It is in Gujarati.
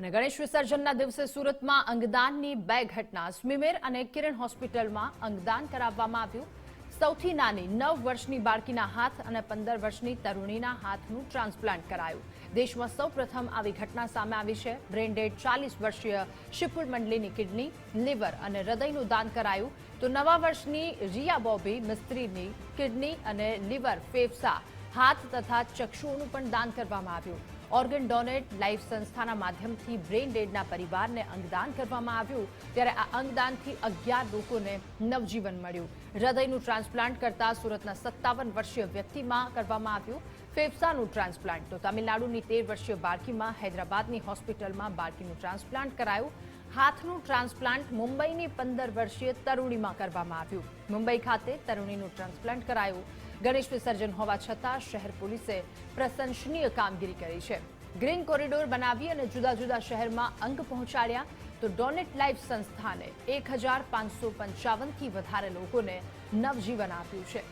અને ગણેશ વિસર્જનના દિવસે સુરતમાં અંગદાનની બે ઘટના. સ્મીમેર અને કિરણ હોસ્પિટલમાં અંગદાન કરાવવામાં આવ્યું. સૌથી નાની નવ વર્ષની બાળકીના હાથ અને પંદર વર્ષની તરુણીના હાથનું ટ્રાન્સપ્લાન્ટ કરાયું. દેશમાં સૌ પ્રથમ આવી ઘટના સામે આવી છે. બ્રેન્ડેડ ચાલીસ વર્ષીય શિપુર મંડલીની કિડની, લીવર અને હૃદયનું દાન કરાયું. તો નવા વર્ષની રિયા બોબી મિસ્ત્રીની કિડની અને લીવર ફેફસા, હાથ તથા ચક્ષુઓનું પણ દાન કરવામાં આવ્યું. ઓર્ગન ડોનેટ લાઈફ સંસ્થાના માધ્યમથી બ્રેન ડેડના પરિવારને અંગદાન કરવામાં આવ્યું. ત્યારે આ અંગદાનથી અગિયાર લોકોને નવજીવન મળ્યું. હૃદયનું ટ્રાન્સપ્લાન્ટ કરતા સુરતના સત્તાવન વર્ષીય વ્યક્તિમાં કરવામાં આવ્યું. ફેફસાનું ટ્રાન્સપ્લાન્ટ તો તમિલનાડુની તેર વર્ષીય બાળકીમાં હૈદરાબાદની હોસ્પિટલમાં બાળકીનું ટ્રાન્સપ્લાન્ટ કરાયું. હાથનું ટ્રાન્સપ્લાન્ટ મુંબઈની પંદર વર્ષીય તરુણીમાં કરવામાં આવ્યું. મુંબઈ ખાતે તરુણીનું ટ્રાન્સપ્લાન્ટ કરાયું. ગણેશ વિસર્જન હોવા છતાં શહેર પોલીસે પ્રશંસનીય કામગીરી કરી છે. ગ્રીન કોરિડોર બનાવી અને જુદા જુદા શહેરમાં અંક પહોંચાડ્યા તો ડોનેટ લાઈફ સંસ્થાને એક હજાર પાંચસો પંચાવનથી વધારે લોકોને નવજીવન આપ્યું છે.